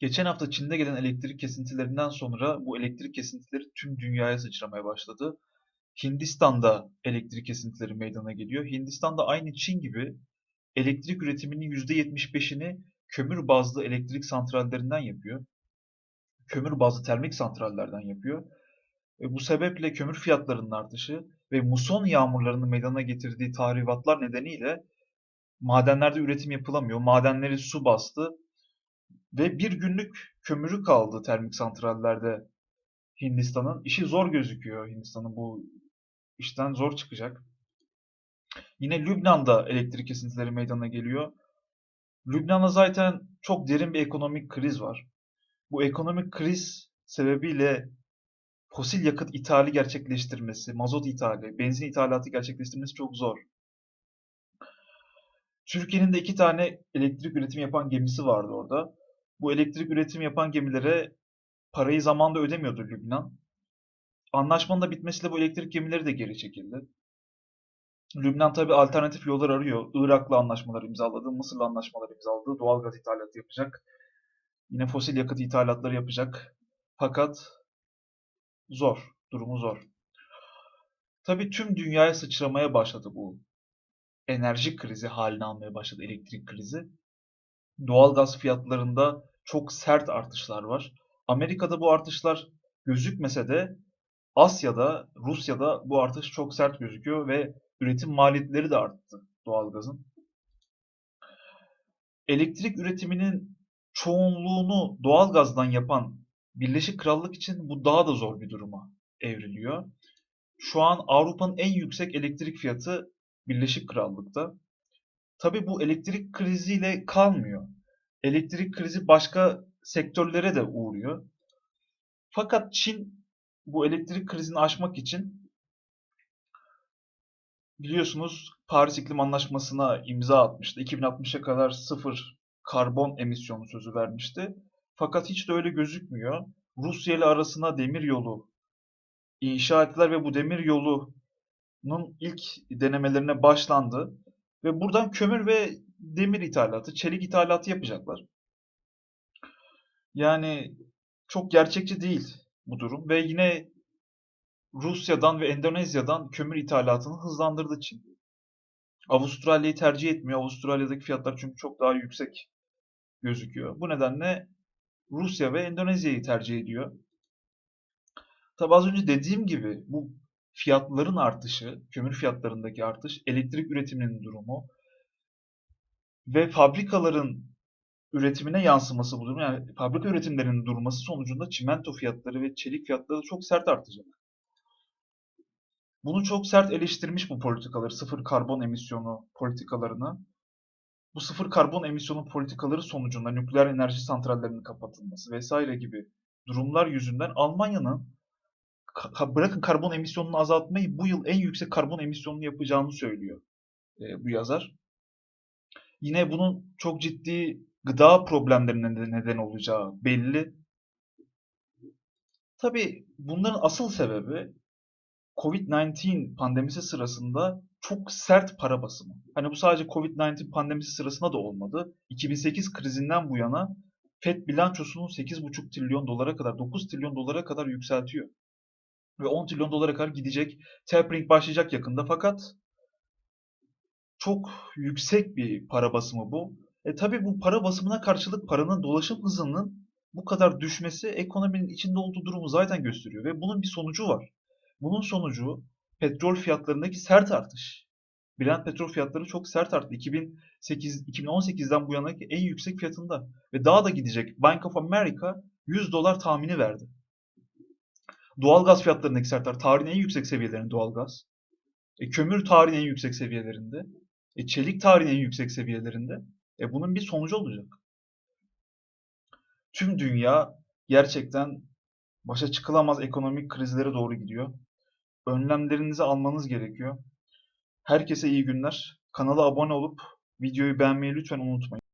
Geçen hafta Çin'de gelen elektrik kesintilerinden sonra bu elektrik kesintileri tüm dünyaya sıçramaya başladı. Hindistan'da elektrik kesintileri meydana geliyor. Hindistan'da aynı Çin gibi elektrik üretiminin %75'ini kömür bazlı elektrik santrallerinden yapıyor. Kömür bazlı termik santrallerden yapıyor. E, bu sebeple kömür fiyatlarının artışı ve muson yağmurlarının meydana getirdiği tahribatlar nedeniyle madenlerde üretim yapılamıyor. Madenleri su bastı ve bir günlük kömürü kaldı termik santrallerde Hindistan'ın. İşi zor gözüküyor Hindistan'ın bu işten zor çıkacak. Yine Lübnan'da elektrik kesintileri meydana geliyor. Lübnan'da zaten çok derin bir ekonomik kriz var. Bu ekonomik kriz sebebiyle fosil yakıt ithali gerçekleştirmesi, mazot ithali, benzin ithalatı gerçekleştirmesi çok zor. Türkiye'nin de iki tane elektrik üretimi yapan gemisi vardı orada. Bu elektrik üretim yapan gemilere parayı zamanında ödemiyordu Lübnan. Anlaşmanın da bitmesiyle bu elektrik gemileri de geri çekildi. Lübnan tabi alternatif yollar arıyor. Irak'la anlaşmalar imzaladı, Mısır'la anlaşmalar imzaladı. Doğal gaz ithalatı yapacak. Yine fosil yakıt ithalatları yapacak. Fakat zor, durumu zor. Tabi tüm dünyaya sıçramaya başladı bu enerji krizi haline almaya başladı elektrik krizi. Doğal gaz fiyatlarında çok sert artışlar var. Amerika'da bu artışlar gözükmese de Asya'da, Rusya'da bu artış çok sert gözüküyor ve üretim maliyetleri de arttı doğalgazın. Elektrik üretiminin çoğunluğunu doğalgazdan yapan Birleşik Krallık için bu daha da zor bir duruma evriliyor. Şu an Avrupa'nın en yüksek elektrik fiyatı Birleşik Krallık'ta. Tabii bu elektrik kriziyle kalmıyor. Elektrik krizi başka sektörlere de uğruyor. Fakat Çin bu elektrik krizini aşmak için biliyorsunuz Paris İklim Anlaşması'na imza atmıştı. 2060'a kadar sıfır karbon emisyonu sözü vermişti. Fakat hiç de öyle gözükmüyor. Rusya ile arasına demir yolu inşa ettiler ve bu demir yolunun ilk denemelerine başlandı. Ve buradan kömür ve demir ithalatı, çelik ithalatı yapacaklar. Yani çok gerçekçi değil bu durum ve yine Rusya'dan ve Endonezya'dan kömür ithalatını hızlandırdı Çin. Avustralya'yı tercih etmiyor. Avustralya'daki fiyatlar çünkü çok daha yüksek gözüküyor. Bu nedenle Rusya ve Endonezya'yı tercih ediyor. Tabi az önce dediğim gibi bu fiyatların artışı, kömür fiyatlarındaki artış, elektrik üretiminin durumu ve fabrikaların üretimine yansıması bu durum. Yani fabrika üretimlerinin durması sonucunda çimento fiyatları ve çelik fiyatları çok sert artacak. Bunu çok sert eleştirmiş bu politikaları, sıfır karbon emisyonu politikalarını. Bu sıfır karbon emisyonu politikaları sonucunda nükleer enerji santrallerinin kapatılması vesaire gibi durumlar yüzünden Almanya'nın ka bırakın karbon emisyonunu azaltmayı bu yıl en yüksek karbon emisyonunu yapacağını söylüyor e, bu yazar. Yine bunun çok ciddi gıda problemlerine de neden olacağı belli. Tabii bunların asıl sebebi Covid-19 pandemisi sırasında çok sert para basımı. Hani bu sadece Covid-19 pandemisi sırasında da olmadı. 2008 krizinden bu yana FED bilançosunu 8,5 trilyon dolara kadar, 9 trilyon dolara kadar yükseltiyor. Ve 10 trilyon dolara kadar gidecek. Tapering başlayacak yakında fakat çok yüksek bir para basımı bu. E tabi bu para basımına karşılık paranın dolaşım hızının bu kadar düşmesi ekonominin içinde olduğu durumu zaten gösteriyor. Ve bunun bir sonucu var. Bunun sonucu petrol fiyatlarındaki sert artış. Brent petrol fiyatları çok sert arttı. 2008, 2018'den bu yana en yüksek fiyatında. Ve daha da gidecek. Bank of America 100 dolar tahmini verdi. Doğalgaz fiyatlarındaki sert artış. Tarihin en yüksek seviyelerinde doğalgaz. E, kömür tarihin en yüksek seviyelerinde. E, çelik tarihin en yüksek seviyelerinde. E, bunun bir sonucu olacak. Tüm dünya gerçekten başa çıkılamaz ekonomik krizlere doğru gidiyor. Önlemlerinizi almanız gerekiyor. Herkese iyi günler. Kanala abone olup videoyu beğenmeyi lütfen unutmayın.